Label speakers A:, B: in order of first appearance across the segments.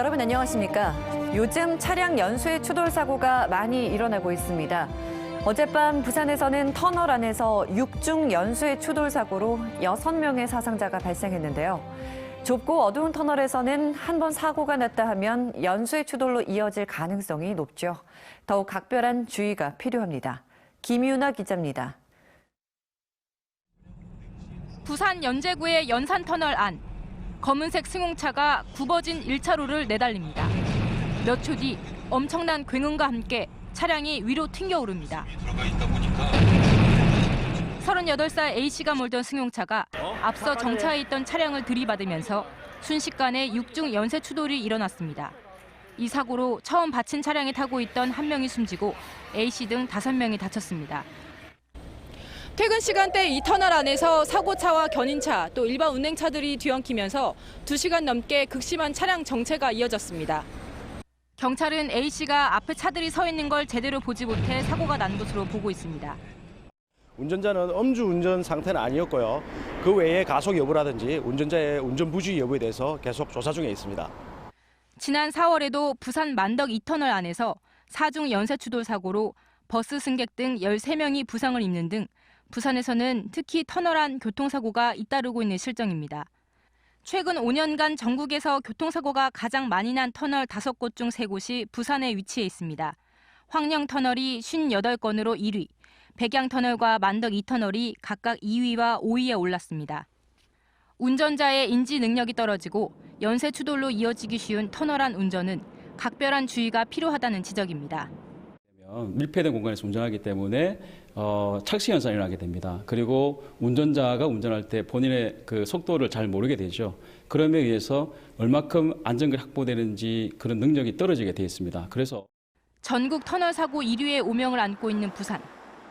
A: 여러분 안녕하십니까? 요즘 차량 연수의 추돌 사고가 많이 일어나고 있습니다. 어젯밤 부산에서는 터널 안에서 육중 연수의 추돌 사고로 6명의 사상자가 발생했는데요. 좁고 어두운 터널에서는 한 번 사고가 났다 하면 연수의 추돌로 이어질 가능성이 높죠. 더욱 각별한 주의가 필요합니다. 김유나 기자입니다.
B: 부산 연제구의 연산터널 안 검은색 승용차가 굽어진 1차로를 내달립니다. 몇 초 뒤 엄청난 굉음과 함께 차량이 위로 튕겨오릅니다. 38살 A씨가 몰던 승용차가 앞서 정차해 있던 차량을 들이받으면서 순식간에 육중 연쇄 추돌이 일어났습니다. 이 사고로 처음 받친 차량에 타고 있던 한 명이 숨지고 A씨 등 다섯 명이 다쳤습니다. 퇴근 시간대 이 터널 안에서 사고차와 견인차 또 일반 운행차들이 뒤엉키면서 2시간 넘게 극심한 차량 정체가 이어졌습니다. 경찰은 A씨가 앞에 차들이 서 있는 걸 제대로 보지 못해 사고가 난 것으로 보고 있습니다.
C: 운전자는 음주 운전 상태는 아니었고요. 그 외에 가속 여부라든지 운전자의 운전 부주 여부에 대해서 계속 조사 중에 있습니다.
B: 지난 4월에도 부산 만덕 2터널 안에서 사중 연쇄 추돌 사고로 버스 승객 등 13명이 부상을 입는 등 부산에서는 특히 터널 안 교통사고가 잇따르고 있는 실정입니다. 최근 5년간 전국에서 교통사고가 가장 많이 난 터널 5곳 중 3곳이 부산에 위치해 있습니다. 황령 터널이 58건으로 1위, 백양 터널과 만덕 2터널이 각각 2위와 5위에 올랐습니다. 운전자의 인지 능력이 떨어지고 연쇄 추돌로 이어지기 쉬운 터널 안 운전은 각별한 주의가 필요하다는 지적입니다.
D: 밀폐된 공간에서 운전하기 때문에 어, 착시 현상이 일어나게 됩니다. 그리고 운전자가 운전할 때 본인의 그 속도를 잘 모르게 되죠. 그럼에 의해서 얼마큼 안전거리 확보되는지 그런 능력이 떨어지게 되어 있습니다. 그래서
B: 전국 터널 사고 1위의 오명을 안고 있는 부산.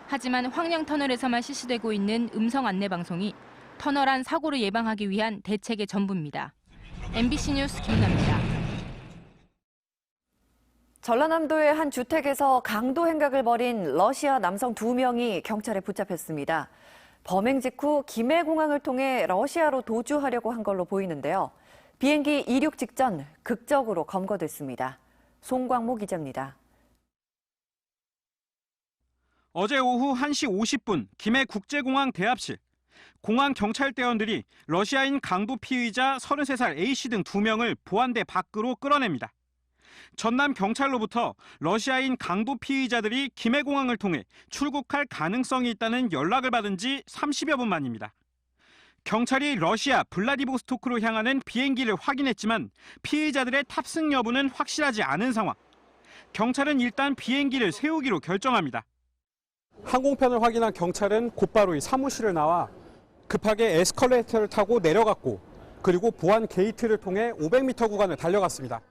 B: 하지만 황령 터널에서만 실시되고 있는 음성 안내 방송이 터널 안 사고를 예방하기 위한 대책의 전부입니다. MBC 뉴스 김나입니다.
A: 전라남도의 한 주택에서 강도 행각을 벌인 러시아 남성 두 명이 경찰에 붙잡혔습니다. 범행 직후 김해공항을 통해 러시아로 도주하려고 한 걸로 보이는데요. 비행기 이륙 직전 극적으로 검거됐습니다. 송광모 기자입니다.
E: 어제 오후 1시 50분 김해 국제공항 대합실 공항 경찰대원들이 러시아인 강도 피의자 33살 A씨 등 2명을 보안대 밖으로 끌어냅니다. 전남 경찰로부터 러시아인 강도 피의자들이 김해공항을 통해 출국할 가능성이 있다는 연락을 받은 지 30여 분 만입니다. 경찰이 러시아 블라디보스토크로 향하는 비행기를 확인했지만 피의자들의 탑승 여부는 확실하지 않은 상황. 경찰은 일단 비행기를 세우기로 결정합니다.
F: 항공편을 확인한 경찰은 곧바로 이 사무실을 나와 급하게 에스컬레이터를 타고 내려갔고 그리고 보안 게이트를 통해 500m 구간을 달려갔습니다.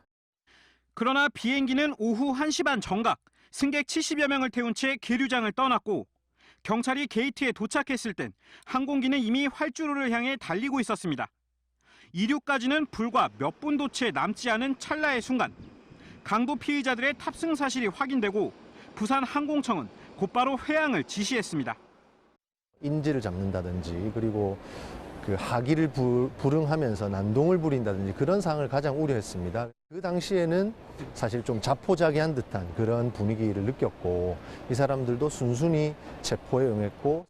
E: 그러나 비행기는 오후 1시 반 정각 승객 70여 명을 태운 채 계류장을 떠났고 경찰이 게이트에 도착했을 땐 항공기는 이미 활주로를 향해 달리고 있었습니다. 이륙까지는 불과 몇 분도 채 남지 않은 찰나의 순간 강도 피의자들의 탑승 사실이 확인되고 부산 항공청은 곧바로 회항을 지시했습니다.
G: 인지를 잡는다든지 그리고 그 하기를 부, 불응하면서 난동을 부린다든지 그런 상황을 가장 우려했습니다. 그 당시에는 사실 좀 자포자기한 듯한 그런 분위기를 느꼈고 이 사람들도 순순히 체포에 응했고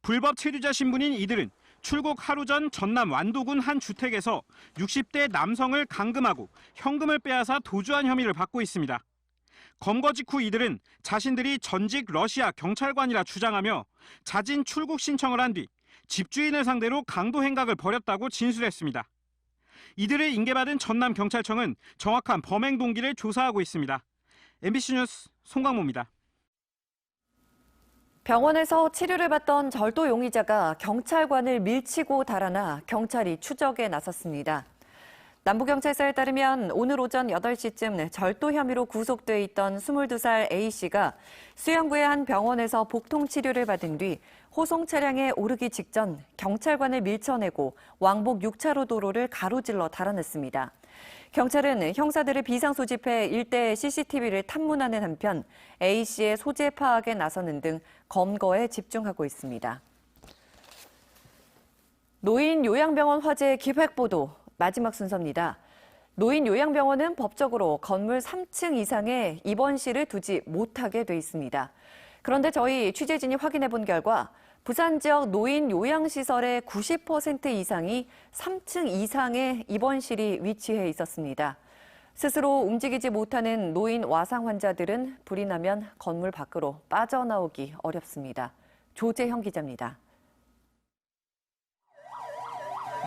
E: 불법 체류자 신분인 이들은 출국 하루 전 전남 완도군 한 주택에서 60대 남성을 감금하고 현금을 빼앗아 도주한 혐의를 받고 있습니다. 검거 직후 이들은 자신들이 전직 러시아 경찰관이라 주장하며 자진 출국 신청을 한 뒤 집주인을 상대로 강도 행각을 벌였다고 진술했습니다. 이들을 인계받은 전남 경찰청은 정확한 범행 동기를 조사하고 있습니다. MBC 뉴스 송광모입니다.
A: 병원에서 치료를 받던 절도 용의자가 경찰관을 밀치고 달아나 경찰이 추적에 나섰습니다. 남부경찰서에 따르면 오늘 오전 8시쯤 절도 혐의로 구속돼 있던 22살 A씨가 수영구의 한 병원에서 복통 치료를 받은 뒤 호송 차량에 오르기 직전 경찰관을 밀쳐내고 왕복 6차로 도로를 가로질러 달아냈습니다. 경찰은 형사들을 비상 소집해 일대 CCTV를 탐문하는 한편 A씨의 소재 파악에 나서는 등 검거에 집중하고 있습니다. 노인 요양병원 화재 기획 보도 마지막 순서입니다. 노인 요양병원은 법적으로 건물 3층 이상에 입원 실을 두지 못하게 돼 있습니다. 그런데 저희 취재진이 확인해 본 결과 부산 지역 노인 요양시설의 90% 이상이 3층 이상의 입원실이 위치해 있었습니다. 스스로 움직이지 못하는 노인 와상 환자들은 불이 나면 건물 밖으로 빠져나오기 어렵습니다. 조재형 기자입니다.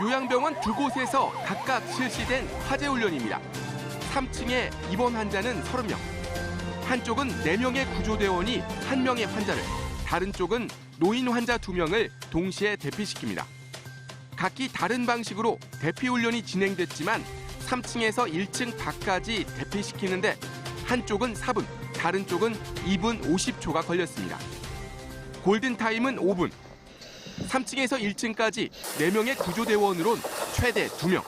H: 요양병원 두 곳에서 각각 실시된 화재 훈련입니다. 3층에 입원 환자는 30명. 한쪽은 4명의 구조대원이 1명의 환자를, 다른 쪽은 노인 환자 2명을 동시에 대피시킵니다. 각기 다른 방식으로 대피 훈련이 진행됐지만 3층에서 1층 밖까지 대피시키는데 한쪽은 4분, 다른 쪽은 2분 50초가 걸렸습니다. 골든타임은 5분, 3층에서 1층까지 4명의 구조대원으론 최대 2명.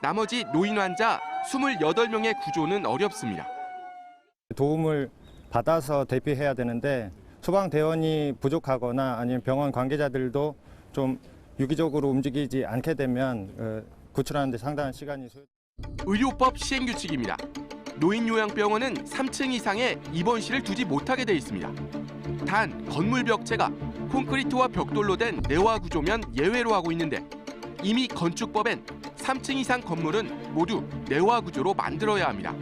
H: 나머지 노인 환자 28명의 구조는 어렵습니다.
I: 도움을 받아서 대피해야 되는데 소방대원이 부족하거나 아니면 병원 관계자들도 좀 유기적으로 움직이지 않게 되면 어, 구출하는 데 상당한 시간이 소요
H: 의료법 시행 규칙입니다. 노인 요양병원은 3층 이상의 입원실을 두지 못하게 돼 있습니다. 단 건물 벽체가 콘크리트와 벽돌로 된 내화 구조면 예외로 하고 있는데 이미 건축법엔 3층 이상 건물은 모두 내화 구조로 만들어야 합니다.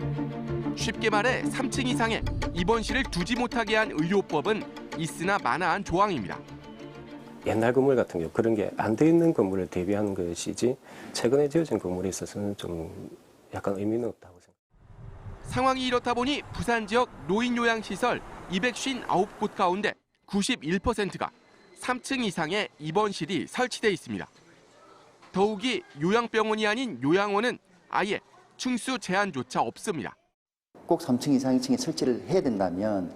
H: 쉽게 말해 3층 이상의 입원실을 두지 못하게 한 의료법은 있으나 마나한 조항입니다.
J: 옛날 건물 같은 경우 그런 게 안 돼 있는 건물을 대비하는 것이지 최근에 지어진 건물에 있어서는 좀 약간 의미는 없다고 생각합니다.
H: 상황이 이렇다 보니 부산 지역 노인 요양 시설 259곳 가운데 91%가 3층 이상의 입원실이 설치돼 있습니다. 더욱이 요양병원이 아닌 요양원은 아예 층수 제한조차 없습니다.
K: 꼭 3층 이상 2층에 설치를 해야 된다면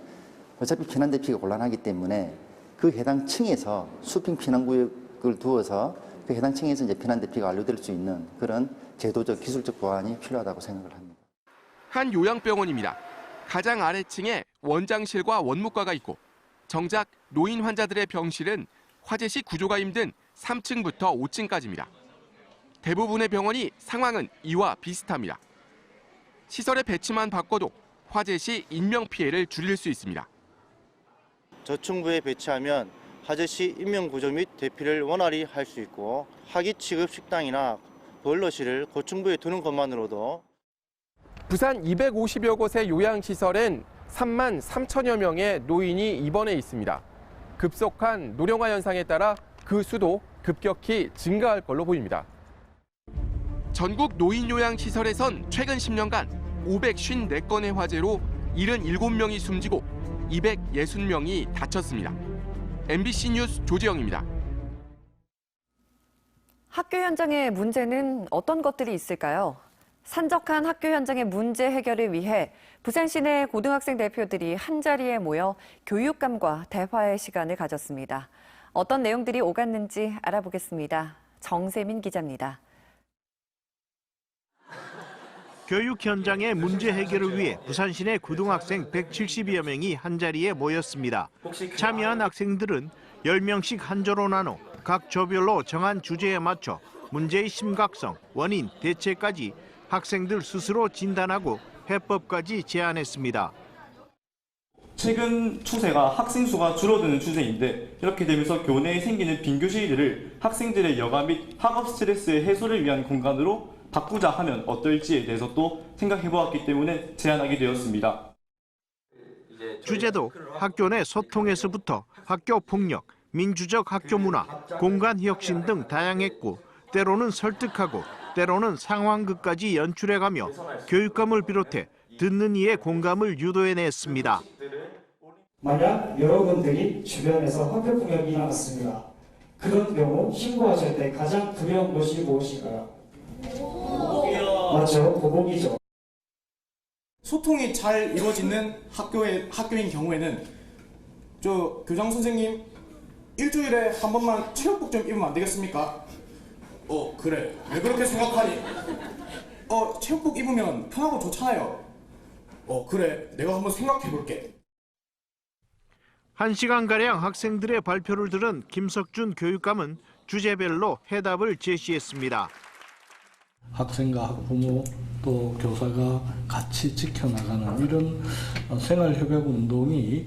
K: 어차피 피난 대피가 곤란하기 때문에 그 해당 층에서 수평 피난 구역을 두어서 그 해당 층에서 이제 피난 대피가 완료될 수 있는 그런 제도적 기술적 보완이 필요하다고 생각을 합니다.
H: 한 요양병원입니다. 가장 아래층에 원장실과 원무과가 있고 정작 노인 환자들의 병실은 화재 시 구조가 힘든 3층부터 5층까지입니다. 대부분의 병원이 상황은 이와 비슷합니다. 시설의 배치만 바꿔도 화재 시 인명 피해를 줄일 수 있습니다.
L: 저층부에 배치하면 화재 시 인명 구조 및 대피를 원활히 할 수 있고 하기 취급 식당이나 보일러실을 고층부에 두는 것만으로도
M: 부산 250여 곳의 요양시설엔 3만 3천여 명의 노인이 입원해 있습니다. 급속한 노령화 현상에 따라 그 수도 급격히 증가할 걸로 보입니다.
H: 전국 노인 요양 시설에선 최근 10년간 554건의 화재로 77명이 숨지고 260명이 다쳤습니다. MBC 뉴스 조지영입니다.
A: 학교 현장의 문제는 어떤 것들이 있을까요? 산적한 학교 현장의 문제 해결을 위해 부산 시내 고등학생 대표들이 한자리에 모여 교육감과 대화의 시간을 가졌습니다. 어떤 내용들이 오갔는지 알아보겠습니다. 정세민 기자입니다.
N: 교육 현장의 문제 해결을 위해 부산 시내 고등학생 170여 명이 한자리에 모였습니다. 참여한 학생들은 10명씩 한 조로 나눠 각 조별로 정한 주제에 맞춰 문제의 심각성, 원인, 대체까지 학생들 스스로 진단하고 해법까지 제안했습니다.
O: 최근 추세가 학생 수가 줄어드는 추세인데 이렇게 되면서 교내에 생기는 빈 교실들을 학생들의 여가 및 학업 스트레스 해소를 위한 공간으로 바꾸자 하면 어떨지에 대해서 또 생각해 보았기 때문에 제안하게 되었습니다.
N: 주제도 학교 내 소통에서부터 학교 폭력, 민주적 학교 문화, 공간 혁신 등 다양했고 때로는 설득하고 때로는 상황극까지 연출해가며 교육감을 비롯해 듣는 이의 공감을 유도해냈습니다.
P: 만약 여러분들이 주변에서 학교폭력이 일어났습니다. 그런 경우 신고하실 때 가장 두려운 것이 무엇인가요? 맞죠? 보복이죠.
Q: 소통이 잘 이루어지는 학교의 학교인 경우에는 저 교장 선생님 일주일에 한 번만 체육복 좀 입으면 안 되겠습니까? 어 그래 왜 그렇게 생각하니? 어 체육복 입으면 편하고 좋잖아요. 어 그래 내가 한번 생각해 볼게.
N: 한 시간가량 학생들의 발표를 들은 김석준 교육감은 주제별로 해답을 제시했습니다.
R: 학생과 학부모 또 교사가 같이 지켜나가는 이런 어, 생활협약 운동이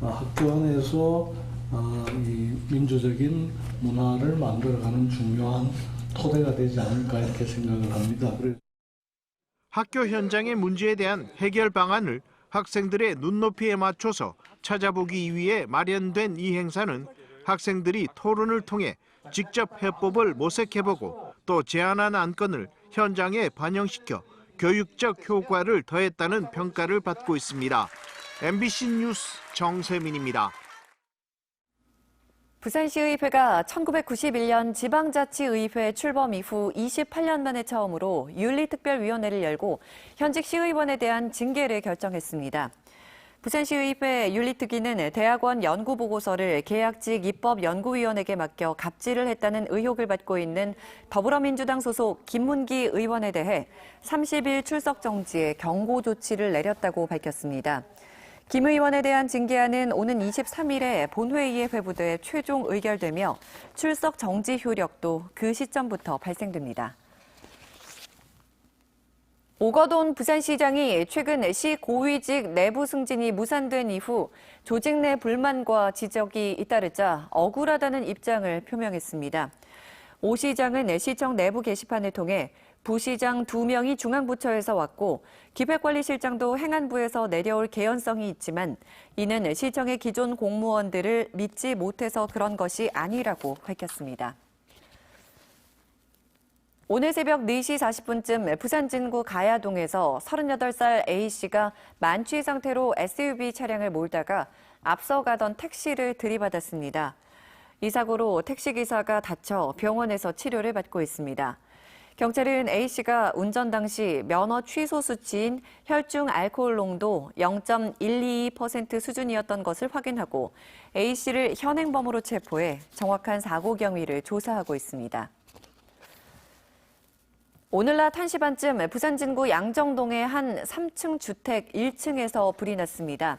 R: 어, 학교 안에서 어, 이 민주적인 문화를 만들어가는 중요한 토대가 되지 않을까 이렇게 생각을 합니다.
N: 학교 현장의 문제에 대한 해결 방안을 학생들의 눈높이에 맞춰서 찾아보기 위해 마련된 이 행사는 학생들이 토론을 통해 직접 해법을 모색해보고 또 제안한 안건을 현장에 반영시켜 교육적 효과를 더했다는 평가를 받고 있습니다. MBC 뉴스 정세민입니다.
A: 부산시의회가 1991년 지방자치의회 출범 이후 28년 만에 처음으로 윤리특별위원회를 열고 현직 시의원에 대한 징계를 결정했습니다. 부산시의회 윤리특위는 대학원 연구보고서를 계약직 입법연구위원에게 맡겨 갑질을 했다는 의혹을 받고 있는 더불어민주당 소속 김문기 의원에 대해 30일 출석 정지에 경고 조치를 내렸다고 밝혔습니다. 김 의원에 대한 징계안은 오는 23일에 본회의에 회부돼 최종 의결되며 출석 정지 효력도 그 시점부터 발생됩니다. 오거돈 부산시장이 최근 시 고위직 내부 승진이 무산된 이후 조직 내 불만과 지적이 잇따르자 억울하다는 입장을 표명했습니다. 오 시장은 시청 내부 게시판을 통해 부시장 두명이 중앙부처에서 왔고 기획관리실장도 행안부에서 내려올 개연성이 있지만 이는 시청의 기존 공무원들을 믿지 못해서 그런 것이 아니라고 밝혔습니다. 오늘 새벽 4시 40분쯤 부산 진구 가야동에서 38살 A씨가 만취 상태로 SUV 차량을 몰다가 앞서가던 택시를 들이받았습니다. 이 사고로 택시기사가 다쳐 병원에서 치료를 받고 있습니다. 경찰은 A씨가 운전 당시 면허 취소 수치인 혈중 알코올 농도 0.122% 수준이었던 것을 확인하고 A씨를 현행범으로 체포해 정확한 사고 경위를 조사하고 있습니다. 오늘 낮 1시 반쯤 부산 진구 양정동의 한 3층 주택 1층에서 불이 났습니다.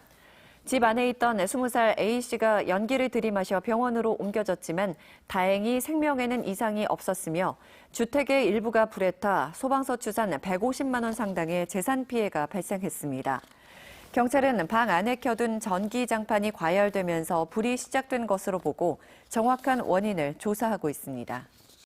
A: 집 안에 있던 20살 A씨가 연기를 들이마셔 병원으로 옮겨졌지만 다행히 생명에는 이상이 없었으며 주택의 일부가 불에 타 소방서 추산 150만 원 상당의 재산 피해가 발생했습니다. 경찰은 방 안에 켜둔 전기 장판이 과열되면서 불이 시작된 것으로 보고 정확한 원인을 조사하고 있습니다.